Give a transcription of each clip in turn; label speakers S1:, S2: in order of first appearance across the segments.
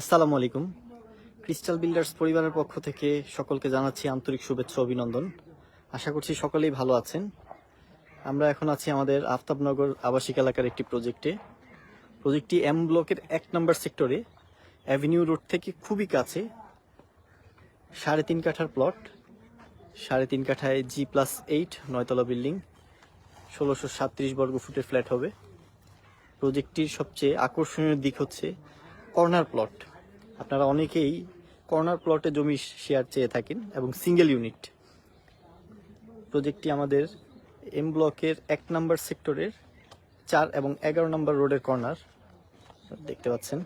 S1: আসসালামু আলাইকুম। Crystal builders পরিবারের পক্ষ থেকে সকলকে জানাচ্ছি আন্তরিক শুভেচ্ছা, অভিনন্দন। আশা করছি সকলেই ভালো আছেন। আমরা এখন আছি আমাদের আফতাবনগর আবাসিক এলাকার একটি প্রজেক্টে প্রজেক্টটি এম ব্লকের এক নম্বর সেক্টরে অ্যাভিনিউ রোড থেকে খুবই কাছে। সাড়ে তিন কাঠার প্লট সাড়ে তিন কাঠায় জি প্লাস এইট নয়তলা বিল্ডিং ষোলোশো সাতত্রিশ বর্গ ফুটের ফ্ল্যাট হবে। প্রজেক্টটির সবচেয়ে আকর্ষণীয় দিক হচ্ছে কর্নার প্লট। আপনারা অনেকেই কর্নার প্লটে জমি শেয়ার চেয়ে থাকেন এবং সিঙ্গেল ইউনিট প্রজেক্টটি আমাদের এম ব্লকের এক নম্বর সেক্টরের চার এবং এগারো নম্বর রোডের কর্নার দেখতে পাচ্ছেন।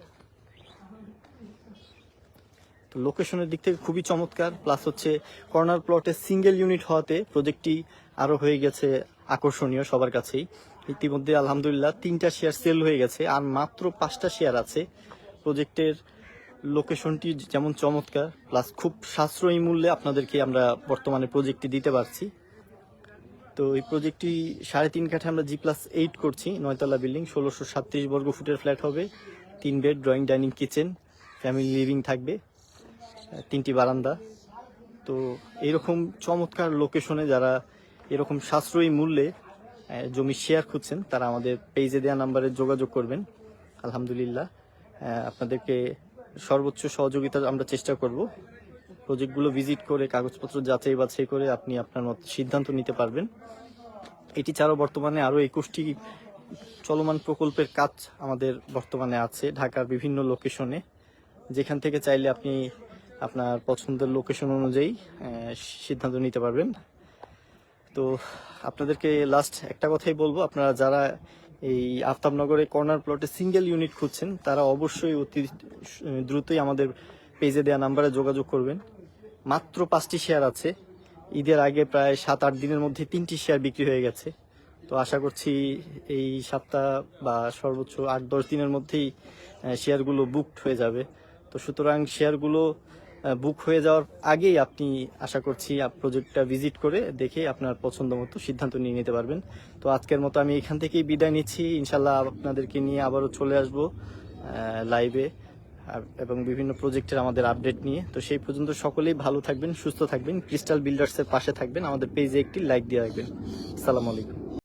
S1: তো লোকেশনের দিক থেকে খুবই চমৎকার। প্লাস হচ্ছে কর্নার প্লটে সিঙ্গেল ইউনিট হওয়াতে প্রজেক্টটি আরও হয়ে গেছে আকর্ষণীয় সবার কাছেই। ইতিমধ্যে আলহামদুলিল্লাহ তিনটা শেয়ার সেল হয়ে গেছে আর মাত্র পাঁচটা শেয়ার আছে। প্রজেক্টের লোকেশনটি যেমন চমৎকার প্লাস খুব সাশ্রয়ী মূল্যে আপনাদেরকে আমরা বর্তমানে প্রজেক্টটি দিতে পারছি। তো এই প্রজেক্টটি সাড়ে তিন কাঠে আমরা জি প্লাস এইট করছি, নয়তলা বিল্ডিং ষোলোশো সাতত্রিশ বর্গ ফুটের ফ্ল্যাট হবে, তিন bed drawing dining kitchen family living থাকবে তিনটি বারান্দা। তো এরকম চমৎকার লোকেশনে যারা এরকম সাশ্রয়ী মূল্যে জমি শেয়ার খুঁজছেন, তারা আমাদের পেজে দেওয়া নাম্বারে যোগাযোগ করবেন। আলহামদুলিল্লাহ। আপনাদেরকে সর্বোচ্চ সহযোগিতা আমরা চেষ্টা করব। প্রজেক্টগুলো ভিজিট করে, কাগজপত্র যাচাই বাছাই করে আপনি আপনার মত সিদ্ধান্ত নিতে পারবেন। এটি ছাড়াও বর্তমানে আরও একুশটি চলমান প্রকল্পের কাজ আমাদের বর্তমানে আছে ঢাকার বিভিন্ন লোকেশনে যেখান থেকে চাইলে আপনি আপনার পছন্দের লোকেশন অনুযায়ী সিদ্ধান্ত নিতে পারবেন। তো আপনাদেরকে লাস্ট একটা কথাই বলব, আপনারা যারা এই আফতাবনগরে কর্নার প্লটে সিঙ্গেল ইউনিট খুঁজছেন, তারা অবশ্যই অতি দ্রুতই আমাদের পেজে দেওয়া নাম্বারে যোগাযোগ করবেন। মাত্র পাঁচটি শেয়ার আছে, ঈদের আগে প্রায় সাত আট দিনের মধ্যে তিনটি শেয়ার বিক্রি হয়ে গেছে। তো আশা করছি এই সপ্তাহ বা সর্বোচ্চ আট দশ দিনের মধ্যেই শেয়ারগুলো বুকড হয়ে যাবে। তো সুতরাং শেয়ারগুলো বুক হয়ে যাওয়ার আগেই আপনি আশা করছি প্রজেক্টটা ভিজিট করে দেখে আপনার পছন্দ মতো সিদ্ধান্ত নিয়ে নিতে পারবেন। তো আজকের মতো আমি এখান থেকেই বিদায় নিচ্ছি। ইনশাল্লাহ আপনাদেরকে নিয়ে আবারও চলে আসব লাইভে এবং বিভিন্ন প্রজেক্টের আমাদের আপডেট নিয়ে। তো সেই পর্যন্ত সকলেই ভালো থাকবেন, সুস্থ থাকবেন ক্রিস্টাল বিল্ডার্সের পাশে থাকবেন, আমাদের পেজে একটি লাইক দিয়ে রাখবেন। আসসালামু আলাইকুম।